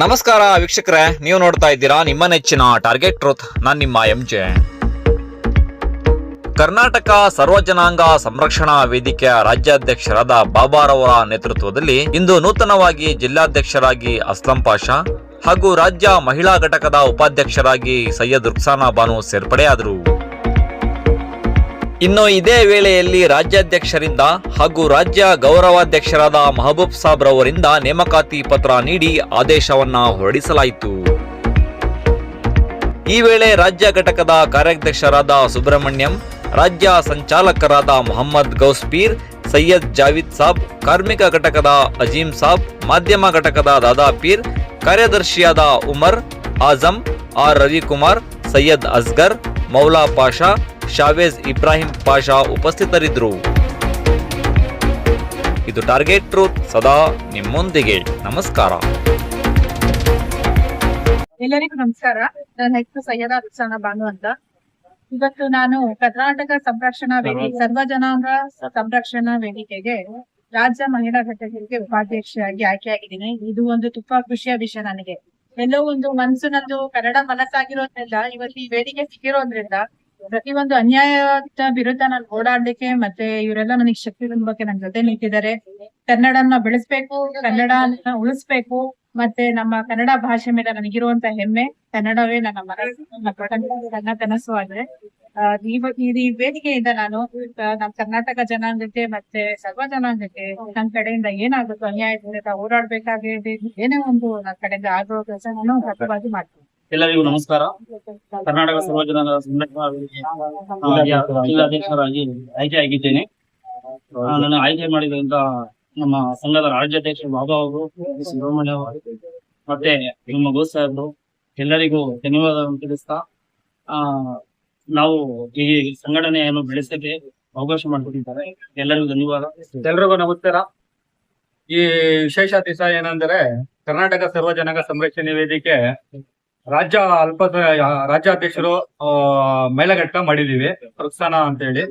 ನಮಸ್ಕಾರ ವೀಕ್ಷಕರೇ, ನೀವು ನೋಡ್ತಾ ಇದ್ದೀರಾ ನಿಮ್ಮ ನೆಚ್ಚಿನ ಟಾರ್ಗೆಟ್ ಟ್ರೂತ್ ನಾನು ನಿಮ್ಮ ಎಂ ಜೆ ಕರ್ನಾಟಕ ಸರ್ವಜನಾಂಗ ಸಂರಕ್ಷಣಾ ವೇದಿಕೆಯ ರಾಜ್ಯಾಧ್ಯಕ್ಷರಾದ ಬಾಬಾರವರ ನೇತೃತ್ವದಲ್ಲಿ ಇಂದು ನೂತನವಾಗಿ ಜಿಲ್ಲಾಧ್ಯಕ್ಷರಾಗಿ ಅಸ್ಲಂ ಪಾಷಾ ಹಾಗೂ ರಾಜ್ಯ ಮಹಿಳಾ ಘಟಕದ ಉಪಾಧ್ಯಕ್ಷರಾಗಿ ಸೈಯದ್ ರುಕ್ಸಾನಾ ಬಾನು ಸೇರ್ಪಡೆಯಾದರು. ಇನ್ನು ಇದೇ ವೇಳೆಯಲ್ಲಿ ರಾಜ್ಯಾಧ್ಯಕ್ಷರಿಂದ ಹಾಗೂ ರಾಜ್ಯ ಗೌರವಾಧ್ಯಕ್ಷರಾದ ಮಹಬೂಬ್ ಸಾಬ್ ರವರಿಂದ ನೇಮಕಾತಿ ಪತ್ರ ನೀಡಿ ಆದೇಶವನ್ನ ಹೊರಡಿಸಲಾಯಿತು. ಈ ವೇಳೆ ರಾಜ್ಯ ಘಟಕದ ಕಾರ್ಯಾಧ್ಯಕ್ಷರಾದ ಸುಬ್ರಹ್ಮಣ್ಯಂ, ರಾಜ್ಯ ಸಂಚಾಲಕರಾದ ಮೊಹಮ್ಮದ್ ಗೌಸ್ಪೀರ್, ಸೈಯದ್ ಜಾವಿದ್ ಸಾಬ್, ಕಾರ್ಮಿಕ ಘಟಕದ ಅಜೀಂ ಸಾಬ್, ಮಾಧ್ಯಮ ಘಟಕದ ದಾದಾಪೀರ್ ಕಾರ್ಯದರ್ಶಿಯಾದ ಉಮರ್, ಆಜಂ, ಆರ್ ರವಿಕುಮಾರ್, ಸೈಯದ್ ಅಸ್ಗರ್ ಮೌಲಾ ಪಾಷಾ ಶಾವೇಜ್ ಇಬ್ರಾಹಿಂ ಪಾಷಾ ಉಪಸ್ಥಿತರಿದ್ದರು. ಇದು ಟಾರ್ಗೆಟ್ ಟ್ರೂತ್ ಸದಾ ನಿಮ್ಮೊಂದಿಗೆ. ನಮಸ್ಕಾರ. ಎಲ್ಲರಿಗೂ ನಮಸ್ಕಾರ. ನನ್ನ ಹೆಸರು ಸೈಯದ ರುಕ್ಸಾನ ಬಾನು ಅಂತ. ಇವತ್ತು ನಾನು ಕರ್ನಾಟಕ ಸಂರಕ್ಷಣಾ ವೇದಿಕೆ ಸರ್ವ ಜನಾಂಗ ಸಂರಕ್ಷಣಾ ವೇದಿಕೆಗೆ ರಾಜ್ಯ ಮಹಿಳಾ ಘಟಕಕ್ಕೆ ಉಪಾಧ್ಯಕ್ಷರಾಗಿ ಆಯ್ಕೆಯಾಗಿದ್ದೀನಿ. ಇದು ಒಂದು ತುಂಬಾ ಖುಷಿಯ ವಿಷಯ ನನಗೆ. ಎಲ್ಲೋ ಒಂದು ನಂದು ಕನ್ನಡ ಮನಸ್ಸಾಗಿರೋದ್ರಿಂದ, ಇವತ್ತು ಈ ವೇದಿಕೆ ಸಿಕ್ಕಿರೋದ್ರಿಂದ ಒಂದು ಅನ್ಯಾಯದ ವಿರುದ್ಧ ನಾನು ಓಡಾಡ್ಲಿಕ್ಕೆ ಮತ್ತೆ ಇವರೆಲ್ಲ ನನಗೆ ಶಕ್ತಿ ತುಂಬಕ್ಕೆ ನನ್ನ ಜೊತೆ ನಿಂತಿದ್ದಾರೆ. ಕನ್ನಡನ ಬೆಳೆಸ್ಬೇಕು ಕನ್ನಡ ಉಳಿಸ್ಬೇಕು, ಮತ್ತೆ ನಮ್ಮ ಕನ್ನಡ ಭಾಷೆ ಮೇಲೆ ನನಗಿರುವಂತ ಹೆಮ್ಮೆ ಕನ್ನಡವೇ ನನ್ನ ಮನಸ್ಸು ನನ್ನ ಕನಸು ಆದ್ರೆ. ಈ- ವೇದಿಕೆಯಿಂದ ನಾನು ನಮ್ ನಮ್ಮ ಕರ್ನಾಟಕ ಜನಾಂಗಕ್ಕೆ ಮತ್ತೆ ಸರ್ವ ಜನಾಂಗಕ್ಕೆ ನನ್ ಕಡೆಯಿಂದ ಏನಾಗುತ್ತೋ ಅನ್ಯಾಯದಿಂದ ಓಡಾಡಬೇಕಾಗಿ ಹೋರಾಡ್ಬೇಕಾಗಿದೆ ಏನೇ ಒಂದು ನನ್ನ ಕಡೆಯಿಂದ ಆಗೋ ಕೆಲಸ ನಾನು ಹತ್ತವಾಗಿ ಮಾಡ್ತೀನಿ. ಎಲ್ಲರಿಗೂ ನಮಸ್ಕಾರ. ಕರ್ನಾಟಕ ಸರ್ವ ಜನಾಂಗ ಸಂಘಟನಾ ಜಿಲ್ಲಾ- ಜಿಲ್ಲಾಧ್ಯಕ್ಷರಾಗಿ ಆಯ್ಕೆ ಆಗಿದ್ದೇನೆ. ನನ್ನ ಆಯ್ಕೆ ಮಾಡಿದ್ರಿಂದ ನಮ್ಮ ಸಂಘದ ರಾಜ್ಯಾಧ್ಯಕ್ಷ ಬಾಬಾ ಅವರು ಸುಬ್ರಹ್ಮಣ್ಯ ಅವರು ಮತ್ತೆ ನಮ್ಮ ಗೋಸ್ ಸಾಹೇಬರು ಎಲ್ಲರಿಗೂ ಧನ್ಯವಾದ ತಿಳಿಸ್ತಾ ಆ ನಾವು ಈ ಸಂಘಟನೆಯನ್ನು ಬೆಳೆಸಕ್ಕೆ ಅವಕಾಶ ಮಾಡಿಕೊಟ್ಟಿದ್ದಾರೆ. ಎಲ್ಲರಿಗೂ ಧನ್ಯವಾದ. ಎಲ್ರಿಗೂ ನಮಸ್ಕಾರ. ಈ ವಿಶೇಷ ದಿವಸ ಏನಂದ್ರೆ ಕರ್ನಾಟಕ ಸರ್ವ ಜನಾಂಗ ಸಂರಕ್ಷಣೆ ವೇದಿಕೆ ರಾಜ್ಯ ಅಲ್ಪ ರಾಜ್ಯಾಧ್ಯಕ್ಷರು ಘಟಕ ಮಾಡಿದೀವಿ ರುಕ್ಸಾನ ಅಂತ ಹೇಳಿ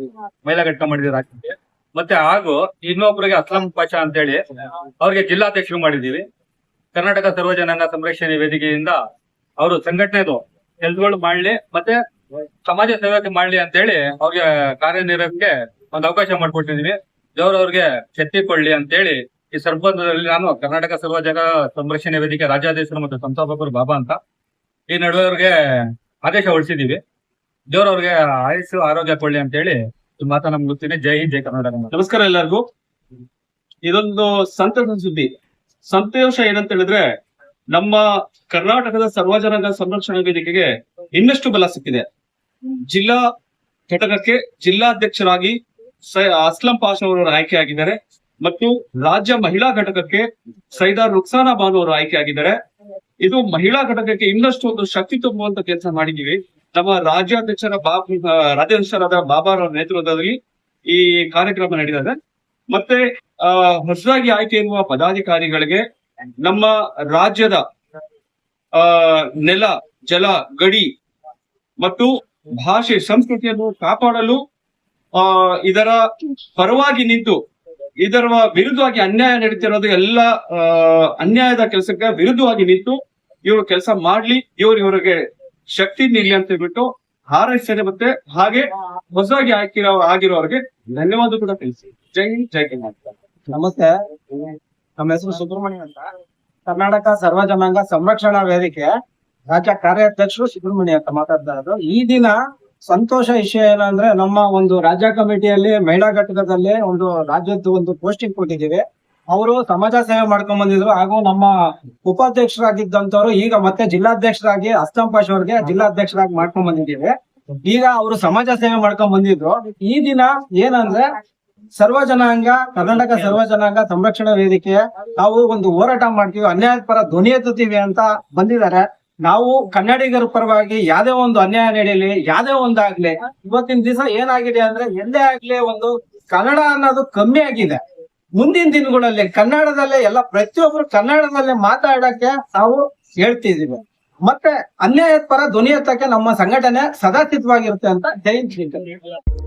ಮೈಲಘಟ್ಟ ಮಾಡಿದೀವಿ ರಾಜ್ಯಕ್ಕೆ. ಮತ್ತೆ ಹಾಗೂ ಇನ್ನೊಬ್ಬರಿಗೆ ಅಸ್ಲಾಂ ಪಾಷಾ ಅಂತ ಹೇಳಿ ಅವ್ರಿಗೆ ಜಿಲ್ಲಾಧ್ಯಕ್ಷರು ಮಾಡಿದೀವಿ ಕರ್ನಾಟಕ ಸರ್ವ ಜನಾಂಗ ಸಂರಕ್ಷಣೆ ವೇದಿಕೆಯಿಂದ ಅವರು ಸಂಘಟನೆದು ಕೆಲಸಗಳು ಮಾಡ್ಲಿ. ಮತ್ತೆ ಸಮಾಜ ಸೇವೆ ಮಾಡ್ಲಿ ಅಂತ ಹೇಳಿ ಅವ್ರಿಗೆ ಕಾರ್ಯನಿರ್ವಹಣೆಗೆ ಒಂದು ಅವಕಾಶ ಮಾಡ್ಕೊಟ್ಟಿದೀವಿ. ದೇವರವ್ರಿಗೆ ಶಕ್ತಿ ಕೊಡ್ಲಿ ಅಂತ ಹೇಳಿ ಈ ಸರ್ಬಂಧದಲ್ಲಿ ನಾನು ಕರ್ನಾಟಕ ಸರ್ವ ಜಗ ಸಂರಕ್ಷಣೆ ವೇದಿಕೆ ರಾಜ್ಯಾಧ್ಯಕ್ಷರು ಮತ್ತು ಸಂಸ್ಥಾಪಕರು ಬಾಬಾ ಅಂತ ಈ ನಡುವೆ ಆದೇಶ ಹೊರಡಿಸಿದೀವಿ. ದೇವರವ್ರಿಗೆ ಆಯುಸ್ಸು, ಆರೋಗ್ಯ ಕೊಡ್ಲಿ ಅಂತ ಹೇಳಿ ಮಾತನ್ನ ಮುಗಿಸ್ತೀನಿ ಜೈ ಹಿಂದ್, ಜೈ ಕರ್ನಾಟಕ ನಮಸ್ಕಾರ ಎಲ್ಲರಿಗೂ. ಇದೊಂದು ಸಂತಸ ಸುದ್ದಿ. ಸಂತೋಷ ಏನಂತ ಹೇಳಿದ್ರೆ ನಮ್ಮ ಕರ್ನಾಟಕದ ಸರ್ವಜನಾಂಗ ಸಂರಕ್ಷಣಾ ವೇದಿಕೆಗೆ ಇನ್ನಷ್ಟು ಬಲ ಸಿಕ್ಕಿದೆ. ಜಿಲ್ಲಾ ಘಟಕಕ್ಕೆ ಜಿಲ್ಲಾಧ್ಯಕ್ಷರಾಗಿ ಅಸ್ಲಂ ಪಾಷಾ ಅವರು ಆಯ್ಕೆಯಾಗಿದ್ದಾರೆ ಮತ್ತು ರಾಜ್ಯ ಮಹಿಳಾ ಘಟಕಕ್ಕೆ ಸೈದಾರ್ ರುಕ್ಸಾನಾ ಬಾನು ಅವರು ಆಯ್ಕೆಯಾಗಿದ್ದಾರೆ. ಇದು ಮಹಿಳಾ ಘಟಕಕ್ಕೆ ಇನ್ನಷ್ಟು ಒಂದು ಶಕ್ತಿ ತುಂಬುವಂತ ಕೆಲಸ ಮಾಡಿದ್ದೀವಿ. ನಮ್ಮ ರಾಜ್ಯಾಧ್ಯಕ್ಷರ ಬಾಬ್ ರಾಜ್ಯಾಧ್ಯಕ್ಷರಾದ ಅವರ ನೇತೃತ್ವದಲ್ಲಿ ಈ ಕಾರ್ಯಕ್ರಮ ನಡೆದಿದೆ. ಮತ್ತೆ, ಆ, ಹೊಸದಾಗಿ ಆಯ್ಕೆ ಎನ್ನುವ ಪದಾಧಿಕಾರಿಗಳಿಗೆ ನಮ್ಮ ರಾಜ್ಯದ ನೆಲ, ಜಲ, ಗಡಿ ಮತ್ತು ಭಾಷೆ ಸಂಸ್ಕೃತಿಯನ್ನು ಕಾಪಾಡಲು, ಆ, ಇದರ ಪರವಾಗಿ ನಿಂತು, ಇದರ ವಿರುದ್ಧವಾಗಿ ಅನ್ಯಾಯ ನಡೀತಿರೋದು ಎಲ್ಲ ಅನ್ಯಾಯದ ಕೆಲಸಕ್ಕೆ ವಿರುದ್ಧವಾಗಿ ನಿಂತು ಇವರು ಕೆಲಸ ಮಾಡ್ಲಿ, ಇವ್ರು ಇವರಿಗೆ ಶಕ್ತಿ ನೀಡ್ಲಿ ಅಂತ ಹೇಳ್ಬಿಟ್ಟು ಹಾರೈಸ್ತೇನೆ ಮತ್ತೆ ಹಾಗೆ ಹೊಸದಾಗಿ ಹಾಕಿರೋ, ಆಗಿರೋರಿಗೆ ಧನ್ಯವಾದ ಕೂಡ ತಿಳಿಸಿ. ಜೈ ಜೈ ನಮಸ್ತೆ. ನಮ್ಮ ಹೆಸರು ಸುಬ್ರಹ್ಮಣ್ಯ ಅಂತ. ಕರ್ನಾಟಕ ಸರ್ವ ಜನಾಂಗ ಸಂರಕ್ಷಣಾ ವೇದಿಕೆ. ರಾಜ್ಯ ಕಾರ್ಯಾಧ್ಯಕ್ಷರು ಸುಬ್ರಹ್ಮಣ್ಯ ಅಂತ ಮಾತಾಡ್ತಾ ಇರೋದು ಈ ದಿನ ಸಂತೋಷ ವಿಷಯ ಏನಂದ್ರೆ ನಮ್ಮ ಒಂದು ರಾಜ್ಯ ಕಮಿಟಿಯಲ್ಲಿ ಮಹಿಳಾ ಘಟಕದಲ್ಲಿ ಒಂದು ರಾಜ್ಯದ ಒಂದು ಪೋಸ್ಟಿಂಗ್ ಕೊಟ್ಟಿದ್ದೀವಿ. ಅವರು ಸಮಾಜ ಸೇವೆ ಮಾಡ್ಕೊಂಡ್ ಬಂದಿದ್ರು. ಹಾಗೂ ನಮ್ಮ ಉಪಾಧ್ಯಕ್ಷರಾಗಿದ್ದಂತವ್ರು ಈಗ ಮತ್ತೆ ಜಿಲ್ಲಾಧ್ಯಕ್ಷರಾಗಿ ಅಸ್ಲಂ ಅವ್ರಿಗೆ ಜಿಲ್ಲಾಧ್ಯಕ್ಷರಾಗಿ ಮಾಡ್ಕೊಂಡ್ ಬಂದಿದ್ದೀವಿ. ಈಗ ಅವರು ಸಮಾಜ ಸೇವೆ ಮಾಡ್ಕೊಂಡ್ ಬಂದಿದ್ರು. ಈ ದಿನ ಏನಂದ್ರೆ ಸರ್ವ ಜನಾಂಗ, ಕರ್ನಾಟಕ ಸರ್ವ ಜನಾಂಗ ಸಂರಕ್ಷಣಾ ವೇದಿಕೆ, ನಾವು ಒಂದು ಹೋರಾಟ ಮಾಡ್ತೀವಿ. ಅನ್ಯಾಯದ ಪರ ಧ್ವನಿ ಎತ್ತುತ್ತೀವಿ ಅಂತ ಬಂದಿದ್ದಾರೆ. ನಾವು ಕನ್ನಡಿಗರ ಪರವಾಗಿ ಯಾವ್ದೇ ಒಂದು ಅನ್ಯಾಯ ನಡೆಯಲಿ ಯಾವ್ದೇ ಒಂದಾಗ್ಲಿ, ಇವತ್ತಿನ ದಿವಸ ಏನಾಗಿದೆ ಅಂದ್ರೆ ಎಲ್ಲೇ ಆಗ್ಲಿ ಒಂದು ಕನ್ನಡ ಅನ್ನೋದು ಕಮ್ಮಿ ಆಗಿದೆ ಮುಂದಿನ ದಿನಗಳಲ್ಲಿ ಕನ್ನಡದಲ್ಲೇ ಎಲ್ಲ ಪ್ರತಿಯೊಬ್ರು ಕನ್ನಡದಲ್ಲೇ ಮಾತಾಡಕ್ಕೆ ನಾವು ಹೇಳ್ತಿದೀವಿ ಮತ್ತೆ ಅನ್ಯಾಯದ ಪರ ಧ್ವನಿ ಎತ್ತಕ್ಕೆ ನಮ್ಮ ಸಂಘಟನೆ ಸದಾ ಸಿದ್ಧವಾಗಿರುತ್ತೆ ಅಂತ ಜೈನ್ ಹಿಂದ್ ಜೈ ಕರ್ನಾಟಕ.